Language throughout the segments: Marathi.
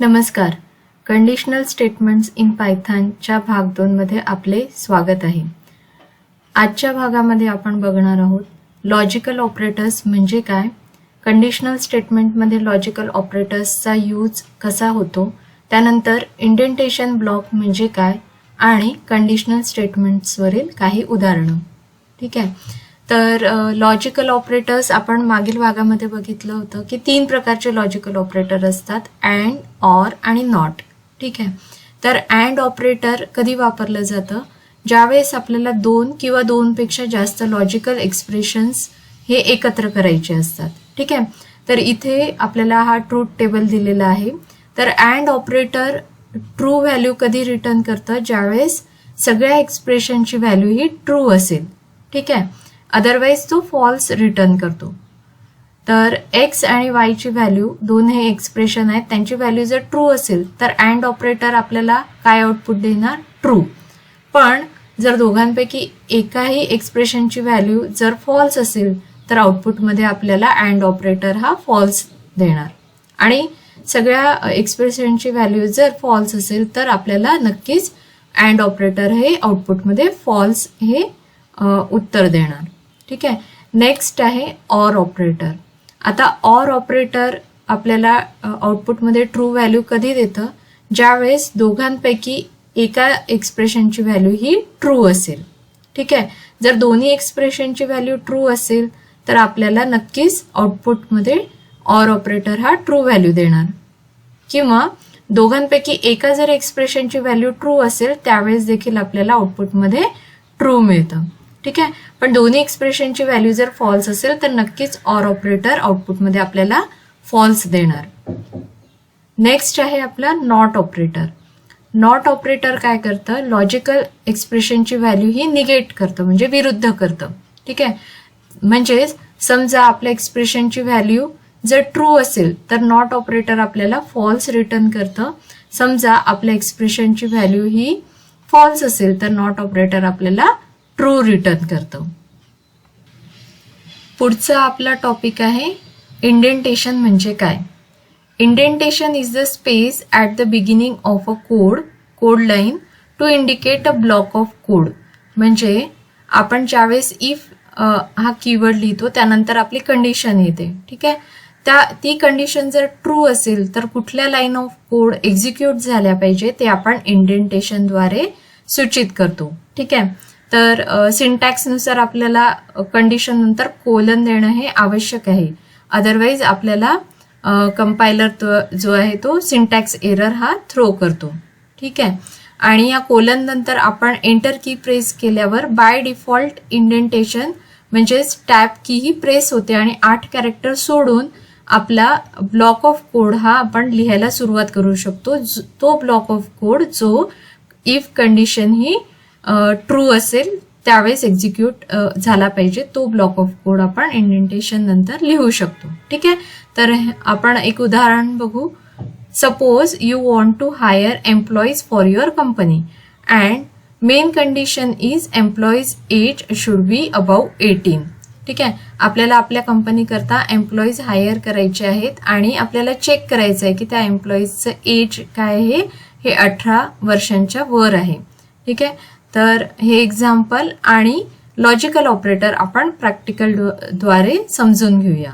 नमस्कार. कंडिशनल स्टेटमेंट्स इन पायथानच्या भाग दोनमध्ये आपले स्वागत आहे. आजच्या भागामध्ये आपण बघणार आहोत लॉजिकल ऑपरेटर्स म्हणजे काय? कंडिशनल स्टेटमेंटमध्ये लॉजिकल ऑपरेटर्सचा यूज कसा होतो? त्यानंतर इंडेंटेशन ब्लॉक म्हणजे काय? आणि कंडिशनल स्टेटमेंट्सवरील काही उदाहरणं. ठीक आहे? तर लॉजिकल ऑपरेटर्स आपण मागील भागामध्ये बघितलं होतं की तीन प्रकारचे लॉजिकल ऑपरेटर असतात अँड ऑर आणि नॉट ठीक आहे? तर अँड ऑपरेटर कधी वापरलं जातं? ज्यावेळेस आपल्याला दोन किंवा दोनपेक्षा जास्त लॉजिकल एक्सप्रेशन्स हे एकत्र करायचे असतात. ठीक आहे? तर इथे आपल्याला हा ट्रूथ टेबल दिलेला आहे. तर अँड ऑपरेटर ट्रू व्हॅल्यू कधी रिटर्न करतं? ज्यावेळेस सगळ्या एक्सप्रेशनची व्हॅल्यू ही ट्रू असेल. ठीक आहे? अदरवाईज तो फॉल्स रिटर्न करतो. तर एक्स आणि वायची व्हॅल्यू दोन हे एक्सप्रेशन आहेत. त्यांची व्हॅल्यू जर ट्रू असेल तर अँड ऑपरेटर आपल्याला काय आउटपुट देणार? ट्रू पण जर दोघांपैकी एकाही एक्सप्रेशनची व्हॅल्यू जर फॉल्स असेल तर आउटपुटमध्ये आपल्याला अँड ऑपरेटर हा फॉल्स देणार. आणि सगळ्या एक्सप्रेशनची व्हॅल्यू जर फॉल्स असेल तर आपल्याला नक्कीच अँड ऑपरेटर हे आउटपुटमध्ये फॉल्स हे उत्तर देणार. ठीक आहे? नेक्स्ट आहे ऑर ऑपरेटर आता ऑर ऑपरेटर आपल्याला आउटपुटमध्ये ट्रू व्हॅल्यू कधी देतं? ज्यावेळेस दोघांपैकी एका एक्सप्रेशनची व्हॅल्यू ही ट्रू असेल. ठीक आहे? जर दोन्ही एक्सप्रेशनची व्हॅल्यू ट्रू असेल तर आपल्याला नक्कीच आउटपुटमध्ये ऑर ऑपरेटर हा ट्रू व्हॅल्यू देणार. किंवा दोघांपैकी एका जर एक्सप्रेशनची व्हॅल्यू ट्रू असेल त्यावेळेस देखील आपल्याला आउटपुटमध्ये ट्रू मिळतं. ठीक आहे? पण दोन्ही एक्सप्रेशनची व्हॅल्यू जर फॉल्स असेल तर नक्कीच ऑर ऑपरेटर आउटपुटमध्ये आपल्याला फॉल्स देणार. नेक्स्ट आहे आपला नॉट ऑपरेटर नॉट ऑपरेटर काय करतं? लॉजिकल एक्सप्रेशनची व्हॅल्यू ही निगेट करतं म्हणजे विरुद्ध करतं. ठीक आहे? म्हणजेच समजा आपल्या एक्सप्रेशनची व्हॅल्यू जर ट्रू असेल तर नॉट ऑपरेटर आपल्याला फॉल्स रिटर्न करतं. समजा आपल्या एक्सप्रेशनची व्हॅल्यू ही फॉल्स असेल तर नॉट ऑपरेटर आपल्याला ट्रू रिटर्न करतो. पुढचा आपला टॉपिक आहे इंडेंटेशन म्हणजे काय? Indentation is the space at the beginning of a code code line to indicate a block of code म्हणजे आपण ज्यावेळेस इफ हा कीवर्ड लिहितो त्यानंतर आपली कंडिशन येते. ठीक आहे? त्या ती कंडिशन जर ट्रू असेल तर कुठल्या लाईन ऑफ कोड एक्झिक्यूट झाल्या पाहिजे ते आपण इंडेंटेशनद्वारे सूचित करतो. ठीक आहे? तर सिंटॅक्सनुसार आपल्याला कंडिशन नंतर कोलन देणं हे आवश्यक आहे. अदरवाईज आपल्याला कंपायलर जो आहे तो सिंटॅक्स एरर हा थ्रो करतो. ठीक आहे? आणि या कोलन नंतर आपण एंटर की प्रेस केल्यावर बाय डिफॉल्ट इंडेंटेशन म्हणजेच टॅप की ही प्रेस होते आणि आठ कॅरेक्टर सोडून आपला ब्लॉक ऑफ कोड हा आपण लिहायला सुरुवात करू शकतो. तो ब्लॉक ऑफ कोड जो इफ कंडिशन ही ट्रू असेल त्यावेळेस एक्झिक्यूट झाला पाहिजे. तो ब्लॉक ऑफ कोड आपण इंडेंटेशन नंतर लिहू शकतो. ठीक आहे? तर आपण एक उदाहरण बघू. Suppose you want to hire employees for your company and main condition is employees age should be above eighteen ठीक आहे? आपल्याला आपल्या कंपनीकरता एम्प्लॉईज हायर करायचे आहेत आणि आपल्याला चेक करायचं आहे की त्या एम्प्लॉईजचं एज काय आहे? हे अठरा वर्षांच्या वर आहे. ठीक आहे? तर हे एक्झाम्पल आणि लॉजिकल ऑपरेटर आपण प्रॅक्टिकलद्वारे समजून घेऊया.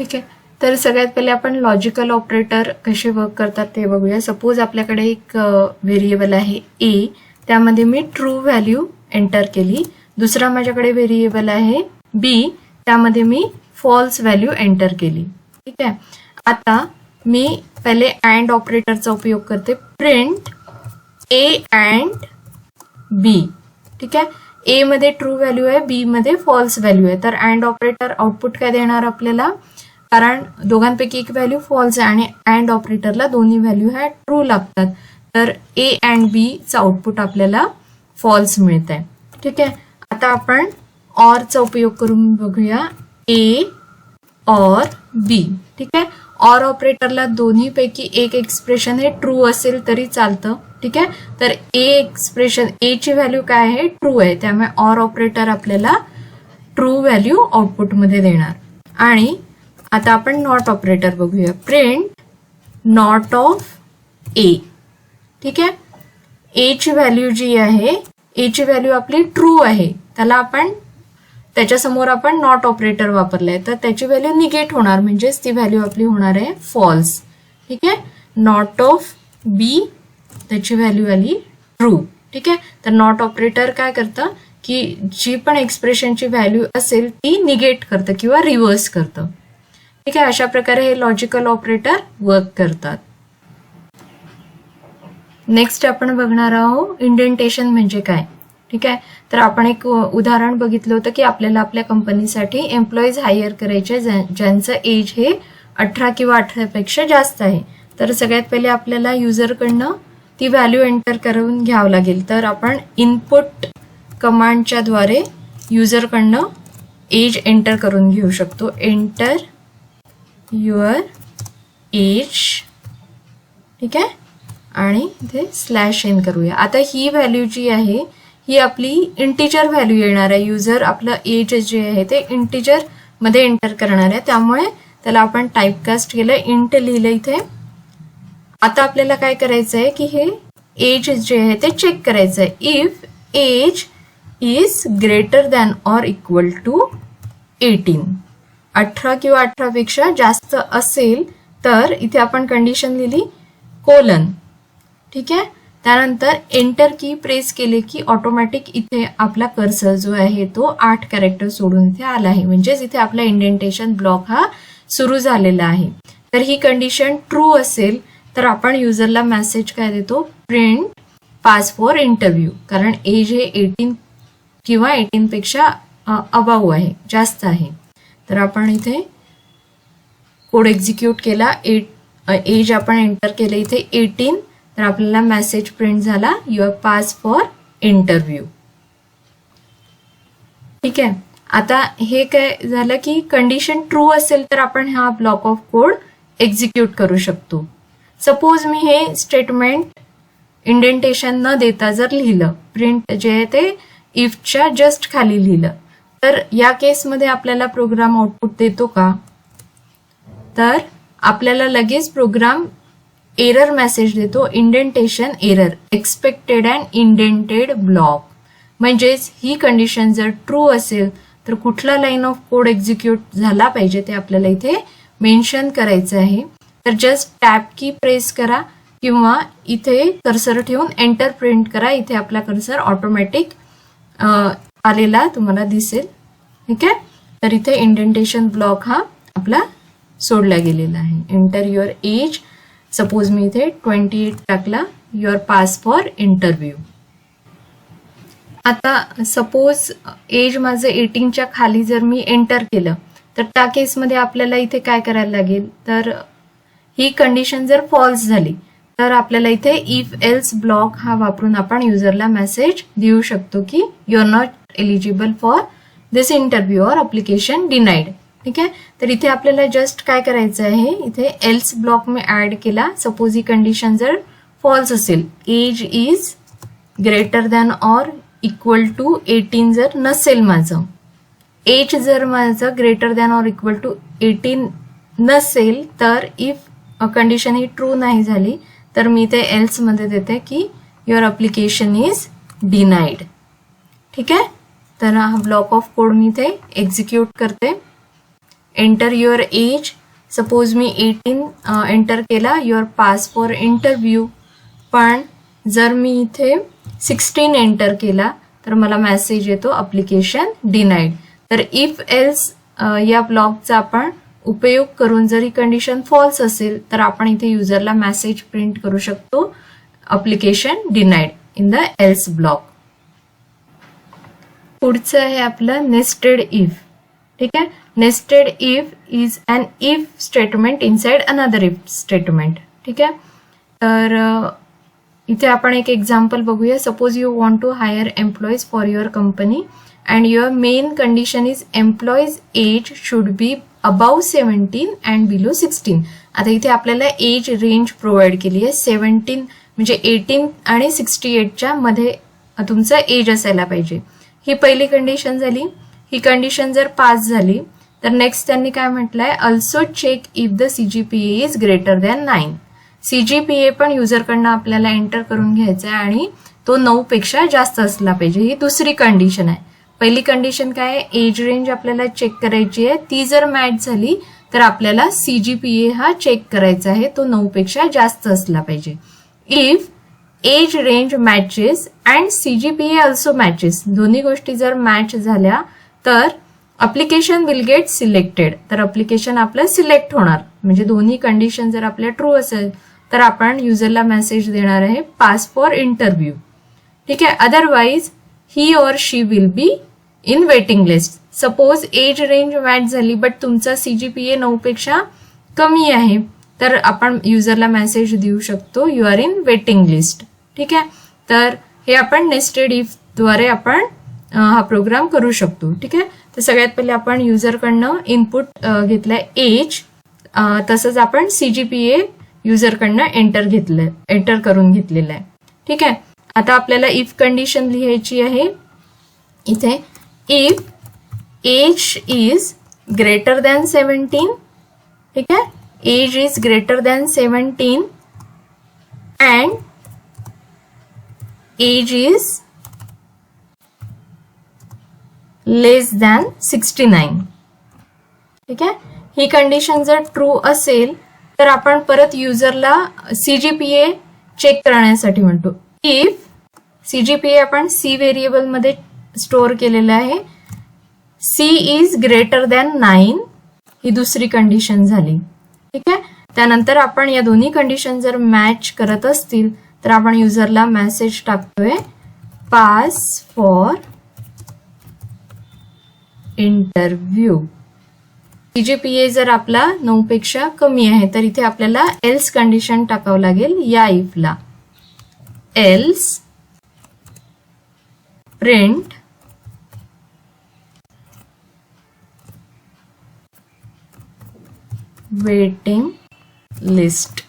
ठीक आहे. तर सगळ्यात पहिले आपण लॉजिकल ऑपरेटर कसे वर्क करतात ते बघूया. सपोज आपल्याकडे एक व्हेरिएबल आहे ए त्यामध्ये मी ट्रू व्हॅल्यू एंटर केली. दुसरा माझ्याकडे व्हेरिएबल आहे बी त्यामध्ये मी फॉल्स व्हॅल्यू एंटर केली. ठीक आहे. आता मी पहिले अँड ऑपरेटरचा उपयोग करते. प्रिंट ए अँड बी ठीक आहे? ए मध्ये ट्रू व्हॅल्यू आहे बी मध्ये फॉल्स व्हॅल्यू आहे. तर अँड ऑपरेटर आउटपुट काय देणार आपल्याला? कारण दोघांपैकी एक व्हॅल्यू फॉल्स आहे आणि अँड ऑपरेटरला दोन्ही व्हॅल्यू ह्या ट्रू लागतात. तर ए अँड बी आउटपुट आपल्याला फॉल्स मिळत आहे ठीक आहे? आता आपण ऑरचा उपयोग करून बघूया. ए ऑर बी ठीक आहे? ऑर ऑपरेटरला दोन्हीपैकी एक एक्सप्रेशन हे ट्रू असेल तरी चालतं. ठीक आहे? तर ए एक्सप्रेशन ए ची व्हॅल्यू काय आहे? ट्रू आहे. त्यामुळे ऑर ऑपरेटर आपल्याला ट्रू व्हॅल्यू आउटपुटमध्ये देणार. आणि आता आपण नॉट ऑपरेटर बघूया. प्रिंट नॉट ऑफ ए ठीक आहे? ए ची व्हॅल्यू जी आहे ए ची व्हॅल्यू आपली ट्रू आहे. त्याला आपण त्याच्यासमोर आपण नॉट ऑपरेटर वापरलाय. तर त्याची व्हॅल्यू निगेट होणार म्हणजेच ती व्हॅल्यू आपली होणार आहे फॉल्स ठीक आहे? नॉट ऑफ बी त्याची व्हॅल्यू आली ट्रू ठीक आहे? तर नॉट ऑपरेटर काय करतं? की जी पण एक्सप्रेशनची व्हॅल्यू असेल ती निगेट करतं किंवा रिव्हर्स करतं. ठीक आहे? अशा प्रकारे हे लॉजिकल ऑपरेटर वर्क करतात. नेक्स्ट आपण बघणार आहोत इंडेंटेशन म्हणजे काय? ठीक आहे? तर आपण एक उदाहरण बघितलं होतं की आपल्याला आपल्या कंपनीसाठी एम्प्लॉईज हायर करायचे ज्यांचं एज हे अठरा किंवा अठरापेक्षा जास्त आहे. तर सगळ्यात पहिले आपल्याला युजरकडनं ती व्हॅल्यू एंटर करून घ्यावं लागेल. तर आपण इनपुट कमांडच्या द्वारे युजरकडनं एज एंटर करून घेऊ शकतो. एंटर युअर एज ठीक आहे? आणि इथे स्लॅश एन करूया. आता ही व्हॅल्यू जी आहे ही आपली इंटिजर व्हॅल्यू येणार आहे. युजर आपलं एज जे आहे ते इंटिजरमध्ये एंटर करणार आहे. त्यामुळे त्याला आपण टाईपकास्ट केलं. इंट लिहिलं इथे. आता आपल्याला काय करायचं आहे की हे एज जे आहे ते चेक करायचं आहे if age is greater than or equal to eighteen अठरा किंवा अठरापेक्षा जास्त असेल तर इथे आपण कंडिशन लिहिली. कोलन ठीक आहे? त्यानंतर एंटर की प्रेस केले की ऑटोमॅटिक इथे आपला कर्सर जो आहे तो आठ कॅरेक्टर सोडून इथे आला आहे. म्हणजेच इथे आपला इंडेंटेशन ब्लॉक हा सुरू झालेला आहे. तर ही कंडिशन ट्रू असेल तर आपण युजरला मेसेज काय देतो? प्रिंट पास फॉर इंटरव्ह्यू कारण एज हे एटीन किंवा एटीन पेक्षा अबाऊ आहे जास्त आहे. तर आपण इथे कोड एक्झिक्यूट केला. एट एज आपण एंटर केलं. इथे एटीन तर आपल्याला मेसेज प्रिंट झाला. युअर पास फॉर इंटरव्ह्यू ठीक आहे? आता हे काय झालं की कंडिशन ट्रू असेल तर आपण हा ब्लॉक ऑफ कोड एक्झिक्यूट करू शकतो. सपोज मी हे स्टेटमेंट इंडेंटेशन न देता जर लिहिलं प्रिंट जे आहे ते इफच्या जस्ट खाली लिहिलं तर या केसमध्ये आपल्याला प्रोग्राम आउटपुट देतो का? तर आपल्याला लगेच प्रोग्राम एरर मेसेज देतो. Indentation error expected and indented block म्हणजेच ही कंडिशन जर ट्रू असेल तर कुठला लाईन ऑफ कोड एक्झिक्यूट झाला पाहिजे ते आपल्याला इथे मेन्शन करायचं आहे. तर जस्ट टॅप की प्रेस करा किंवा इथे कर्सर ठेवून एंटर प्रिंट करा. इथे आपला कर्सर ऑटोमॅटिक आलेला तुम्हाला दिसेल. ठीक आहे? तर इथे इंडेंटेशन ब्लॉक हा आपला सोडला गेलेला आहे. एंटर युअर एज सपोज मी इथे ट्वेंटी एट टाकला युअर पास फॉर इंटरव्ह्यू आता सपोज एज माझं एटीनच्या खाली जर मी एंटर केलं तर त्या केसमध्ये आपल्याला इथे काय करायला लागेल? तर ही कंडिशन जर फॉल्स झाली तर आपल्याला इथे इफ एल्स ब्लॉक हा वापरून आपण युजरला मेसेज देऊ शकतो की you are not eligible for this interview or application denied ठीक आहे? तर इथे आपल्याला जस्ट काय करायचं आहे? इथे एल्स ब्लॉक मी ऍड केला. सपोज ही कंडिशन जर फॉल्स असेल. Age is greater than or equal to eighteen जर नसेल माझं. एज जर माझं greater than or equal to eighteen नसेल तर इफ कंडिशन ही ट्रू नाही झाली तर मी ते एल्समध्ये देते की युअर अप्लिकेशन इज डिनाईड ठीक आहे? तर हा ब्लॉक ऑफ कोड मी ते एक्झिक्यूट करते. एंटर युअर एज सपोज मी एटीन एंटर uh, केला. युअर पास फॉर इंटरव्ह्यू पण जर मी इथे सिक्स्टीन एंटर केला तर मला मेसेज येतो अप्लिकेशन डिनाईड तर इफ एल्स uh, या ब्लॉगचा आपण उपयोग करून जर ही कंडिशन फॉल्स असेल तर आपण इथे युजरला मेसेज प्रिंट करू शकतो. Application denied in the else block पुढचं आहे आपलं नेस्टेड इफ ठीक आहे? Nested if is an if statement inside another if statement ठीक आहे? तर इथे आपण एक एक्झाम्पल बघूया. Suppose you want to hire employees for your company and your main condition is employees age should be above seventeen and below sixteen आता इथे आपल्याला एज रेंज प्रोव्हाइड केली आहे. सेवन्टीन म्हणजे एटीन आणि सिक्स्टी एटच्या मध्ये तुमचं एज असायला पाहिजे. ही पहिली कंडिशन झाली. ही कंडिशन जर पास झाली तर नेक्स्ट त्यांनी काय म्हटलंय? Also check if the CGPA is greater than nine CGPA पण युजरकडनं आपल्याला एंटर करून घ्यायचा आहे आणि तो नऊ पेक्षा जास्त असला पाहिजे. ही दुसरी कंडिशन आहे. पहिली कंडिशन काय आहे? एज रेंज आपल्याला चेक करायची आहे. ती जर मॅच झाली तर आपल्याला सीजीपीए हा चेक करायचा आहे. तो नऊ पेक्षा जास्त असला पाहिजे. If age range matches and CGPA also matches दोन्ही गोष्टी जर मॅच झाल्या तर अप्लिकेशन विल गेट सिलेक्टेड तर अप्लिकेशन आपलं सिलेक्ट होणार. म्हणजे दोन्ही कंडिशन जर आपल्या ट्रू असेल तर आपण युजरला मेसेज देणार आहे पास फॉर इंटरव्ह्यू ठीक आहे? Otherwise he or she will be in waiting list suppose age range match झाली बट तुमचा सी जी पी ए नऊपेक्षा कमी आहे तर आपण युजरला मेसेज देऊ शकतो you are in waiting list ठीक आहे? तर हे आपण नेस्टेड इफद्वारे आपण हा प्रोग्राम करू शकतो. ठीक आहे? तर सगळ्यात पहिले आपण युजरकडनं इनपुट घेतलंय एज तसंच आपण सीजीपीए युजरकडनं एंटर घेतलंय एंटर करून घेतलेलं आहे. ठीक आहे? आता आपल्याला इफ कंडिशन लिहायची आहे. इथे if age is greater than seventeen ठीक आहे? Age is greater than seventeen and age is less than sixty nine ठीक आहे? ही कंडिशन जर ट्रू असेल तर आपण परत युजरला सीजीपीए चेक करण्यासाठी म्हणतो. इफ सीजीपीए आपण सी व्हेरिएबलमध्ये स्टोअर केलेलं आहे C is greater than nine ही दुसरी कंडिशन झाली. ठीक आहे? त्यानंतर आपण या दोन्ही कंडिशन जर मॅच करत असतील तर आपण युजरला मेसेज टाकतोय पास फॉर इंटरव्ह्यू. सीजीपीए जर आपला नऊ पेक्षा कमी आहे तर इथे आपल्याला एल्स कंडिशन टाकावं लागेल या इफला एल्स प्रिंट वेटिंग लिस्ट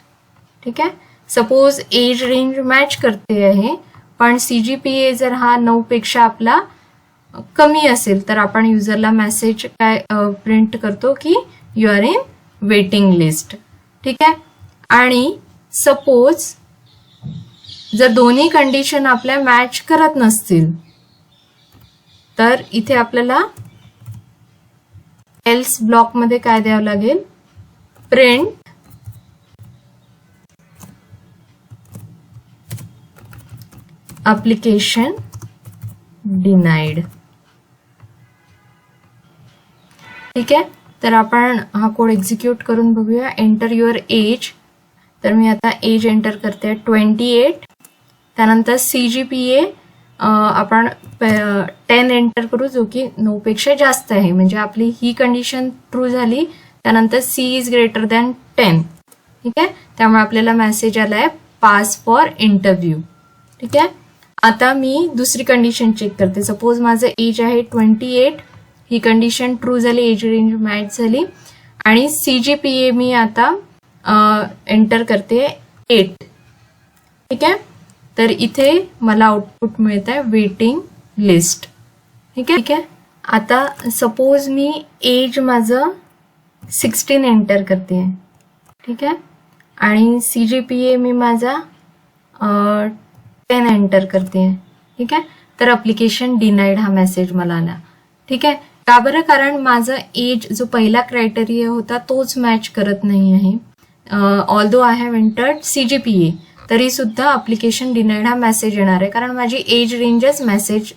ठीक आहे? सपोज एज रेंज मॅच करते आहे पण सीजीपीए जर हा नऊ पेक्षा आपला कमी असेल तर आपण युजरला मेसेज काय प्रिंट करतो की you are in waiting list ठीक आहे? आणि सपोज जर दोन्ही कंडिशन आपल्या मॅच करत नसतील तर इथे आपल्याला एल्स ब्लॉकमध्ये काय द्यावं लागेल? प्रिंट अप्लिकेशन डिनाइड ठीक आहे? तर आपण हा कोड एक्झिक्यूट करून बघूया. एंटर युअर एज तर मी आता एज एंटर करते. ट्वेंटी एट त्यानंतर सी जी पी ए आपण टेन एंटर करू जो की पेक्षा जास्त आहे. म्हणजे आपली ही कंडिशन ट्रू झाली. त्यानंतर C is greater than ten ठीक आहे? त्यामुळे आपल्याला मेसेज आलाय पास फॉर इंटरव्ह्यू ठीक आहे? आता मी दुसरी कंडिशन चेक करते. सपोज माझं एज आहे ट्वेंटी एट ही कंडिशन ट्रू झाली एज रेंज मॅच झाली. आणि सी जी पी ए मी आता एंटर करते एट ठीक आहे? तर इथे मला आउटपुट मिळत आहे वेटिंग लिस्ट ठीक आहे? ठीक आहे आता सपोज मी एज माझं सिक्स्टीन एंटर करते. ठीक आहे? आणि सी जी पी ए मी माझा टेन एंटर करते. ठीक आहे? तर अप्लिकेशन डिनाईड हा मेसेज मला आला. ठीक आहे? का बरं? कारण माझं एज जो पहिला क्रायटेरिया होता तोच मॅच करत नाही आहे. Although I have entered C G P A तरी सुद्धा अप्लिकेशन डिनाईड हा मेसेज येणार आहे. कारण माझी एज रेंजच मेसेज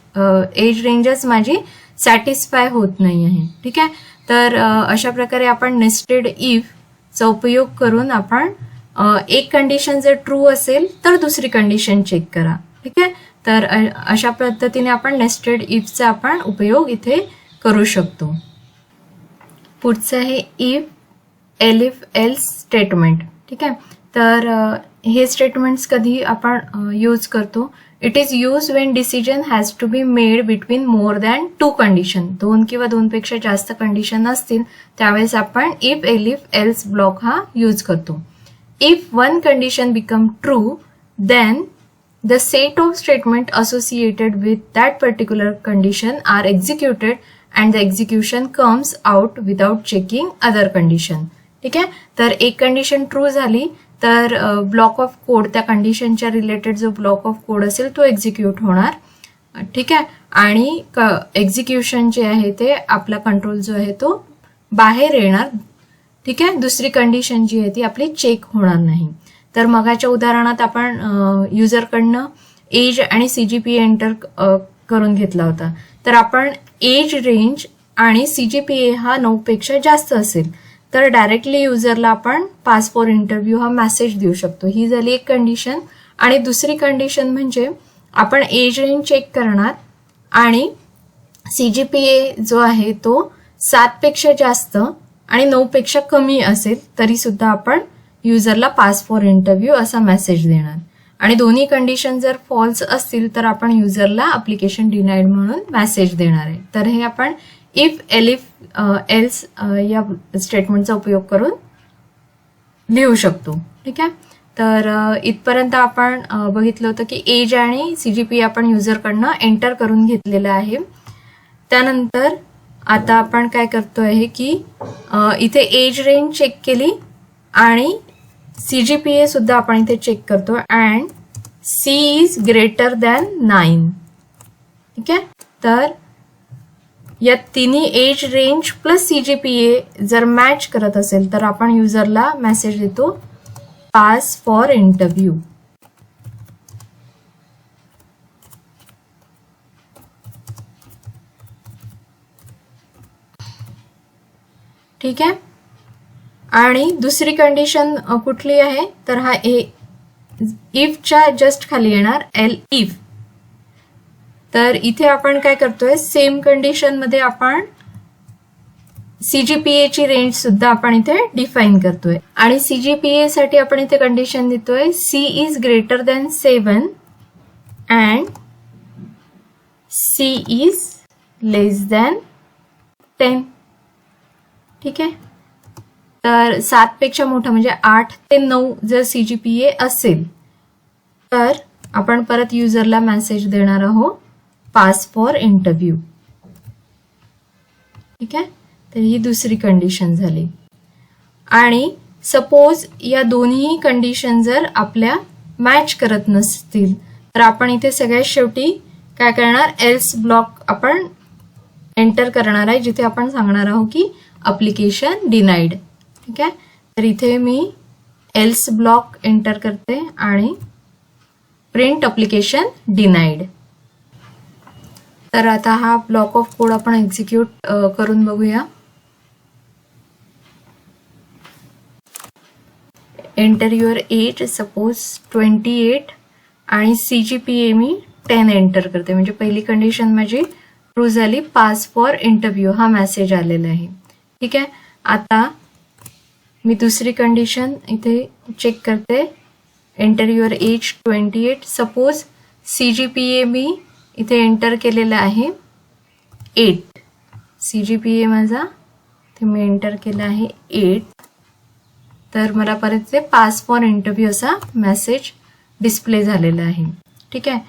एज रेंजच माझी सॅटिस्फाय होत नाही आहे. ठीक आहे? तर अशा प्रकारे आपण नेस्टेड चा उपयोग करून आपण एक कंडिशन जर ट्रू असेल तर दुसरी कंडिशन चेक करा. ठीक आहे? तर अशा पद्धतीने आपण नेस्टेड इफचा आपण उपयोग इथे करू शकतो. पुढचं आहे इफ एलिफ एल्स स्टेटमेंट ठीक आहे? तर हे स्टेटमेंट्स कधी आपण यूज करतो? It is use when decision has to be made between more than two condition दोन किंवा दोनपेक्षा जास्त कंडिशन असतील त्यावेळेस आपण इफ एलिफ एल्स ब्लॉक हा यूज करतो. If one condition become true then the set of statement associated with that particular condition are executed and the execution comes out without checking other condition ठीक आहे? तर एक कंडिशन ट्रू झाली तर ब्लॉक ऑफ कोड त्या कंडिशनच्या रिलेटेड जो ब्लॉक ऑफ कोड असेल तो एक्झिक्यूट होणार. ठीक आहे? आणि क एक्झिक्युशन जे आहे ते आपला कंट्रोल जो आहे तो बाहेर येणार. ठीक आहे? दुसरी कंडिशन जी आहे ती आपली चेक होणार नाही. तर मगाच्या उदाहरणात आपण युजरकडनं एज आणि सी जी पी एंटर करून घेतला होता. तर आपण एज रेंज आणि सी जी पी ए हा नऊपेक्षा जास्त असेल. तर डायरेक्टली युजरला आपण पास फॉर इंटरव्ह्यू हा मेसेज देऊ शकतो. ही झाली एक कंडिशन आणि दुसरी कंडिशन म्हणजे आपण एज रेंज चेक करणार आणि सी जी पी ए जो आहे तो सातपेक्षा जास्त आणि नऊपेक्षा कमी असेल तरीसुद्धा आपण युजरला पास फॉर इंटरव्ह्यू असा मेसेज देणार. आणि दोन्ही कंडिशन जर फॉल्स असतील तर आपण युजरला अप्लिकेशन डिनाईड म्हणून मेसेज देणार आहे. तर हे आपण इफ एलिफ एल्स या स्टेटमेंटचा उपयोग करून लिहू शकतो. ठीक आहे? तर uh, इथपर्यंत आपण uh, बघितलं होतं की एज आणि सी जी पी आपण युजरकडनं एंटर करून घेतलेलं आहे. त्यानंतर आता आपण काय करतो आहे की uh, इथे एज रेंज चेक केली आणि सी जी पी ए सुद्धा आपण इथे चेक करतो. And C is greater than nine ठीक आहे तर या तिन्ही age range plus C G P A जर मॅच करत असेल तर आपण युजरला मेसेज देतो पास फॉर इंटरव्ह्यू ठीक आहे? आणि दुसरी कंडिशन कुठली आहे? तर हा ए इफच्या जस्ट खाली येणार एल इफ तर इथे आपण काय करतोय? सेम कंडिशनमध्ये आपण सीजीपीए ची रेंज सुद्धा आपण इथे डिफाईन करतोय. आणि सीजीपीए साठी आपण इथे कंडिशन देतोय C is greater than seven and C is less than ten ठीक आहे? तर सातपेक्षा मोठं म्हणजे आठ ते नऊ जर सीजीपीए असेल तर आपण परत युजरला मेसेज देणार आहोत पास फॉर इंटरव्ह्यू ठीक आहे? तर ही दुसरी कंडिशन झाली. आणि सपोज या दोन्ही कंडिशन जर आपल्या मॅच करत नसतील तर आपण इथे सगळ्यात शेवटी काय करणार? एल्स ब्लॉक आपण एंटर करणार आहे जिथे आपण सांगणार आहोत की अप्लिकेशन डिनाईड ठीक आहे? तर इथे मी एल्स ब्लॉक एंटर करते आणि प्रिंट अप्लिकेशन डिनाईड तर आता हा ब्लॉक ऑफ कोड आपण एक्झिक्यूट करून बघूया. Enter your age suppose twenty eight आणि सी जी पी ए मी टेन एंटर करते. म्हणजे पहिली कंडिशन माझी ट्रू झाली. पास फॉर इंटरव्ह्यू हा मेसेज आलेला आहे. ठीक आहे? आता मी दुसरी कंडिशन इथे चेक करते. Enter your age twenty eight suppose C G P A मी इथे एंटर केलेलं आहे eight C G P A माझा ते मी एंटर केलं आहे एट तर मला परत ते पास फॉर इंटरव्ह्यू असा मेसेज डिस्प्ले झालेला आहे. ठीक आहे?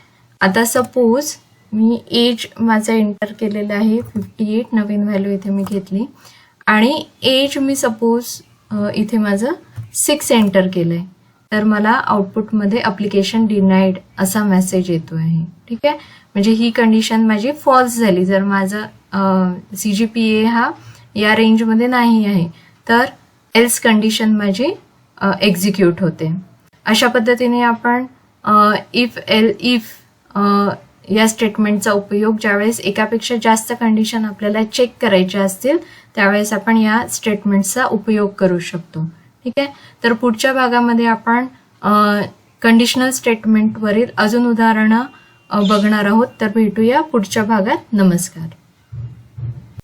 आता सपोज मी एज माझा एंटर केलेला आहे फिफ्टी एट नवीन व्हॅल्यू इथे मी घेतली. आणि एज मी सपोज इथे माझं सिक्स एंटर केलं आहे तर मला आउटपुटमध्ये अप्लिकेशन डिनाईड असा मेसेज येतो आहे ठीक आहे? म्हणजे ही कंडिशन माझी फॉल्स झाली. जर माझं सी जी पी ए हा या रेंजमध्ये नाही आहे तर एल्स कंडिशन माझी एक्झिक्यूट होते. अशा पद्धतीने आपण इफ एल इफ या स्टेटमेंटचा उपयोग ज्यावेळेस एकापेक्षा जास्त कंडिशन आपल्याला चेक करायचे असतील त्यावेळेस आपण या स्टेटमेंटचा उपयोग करू शकतो. ठीक आहे? तर पुढच्या भागामध्ये आपण कंडिशनल स्टेटमेंटवरील अजून उदाहरणं बघणार आहोत. तर भेटूया पुढच्या भागात. नमस्कार.